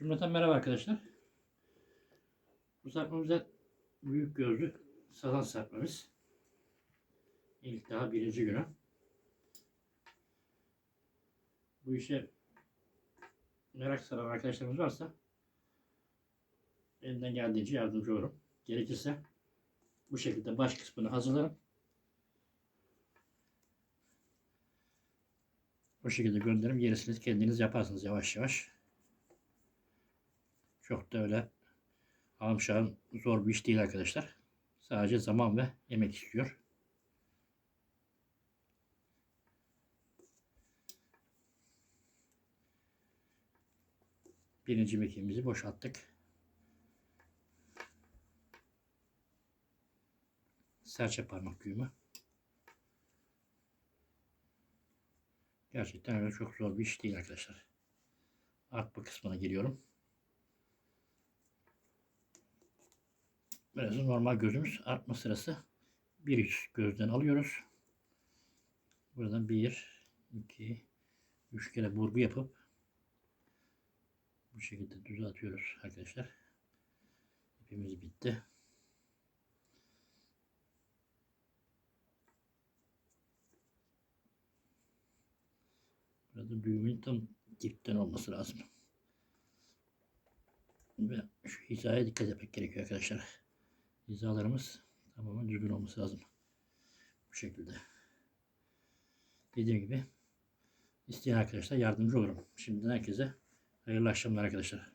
Cümleten merhaba arkadaşlar. Bu serpmemizde büyük gözlü sazan serpmemiz. İlk daha birinci günü. Bu işe merak saran arkadaşlarımız varsa elimden geldiğince yardımcı olurum. Gerekirse bu şekilde baş kısmını hazırlarım. Bu şekilde gönderirim. Gerisini kendiniz yaparsınız yavaş yavaş. Çok da öyle amşan zor bir iş değil arkadaşlar. Sadece zaman ve emek istiyor. Birinci mekiğimizi boşalttık. Serçe parmak düğümü. Gerçekten öyle çok zor bir iş değil arkadaşlar. Artma kısmına geliyorum. Da normal gözümüz artma sırası. Bir üç gözden alıyoruz. Buradan bir, iki, üç kere burgu yapıp bu şekilde düze atıyoruz arkadaşlar. İpimiz bitti. Burada düğümün tam dipten olması lazım. Ve şu hizaya dikkat etmek gerekiyor arkadaşlar. Hizalarımız tamamen düzgün olması lazım. Bu şekilde. Dediğim gibi isteyen arkadaşlar yardımcı olurum. Şimdiden herkese hayırlı akşamlar arkadaşlar.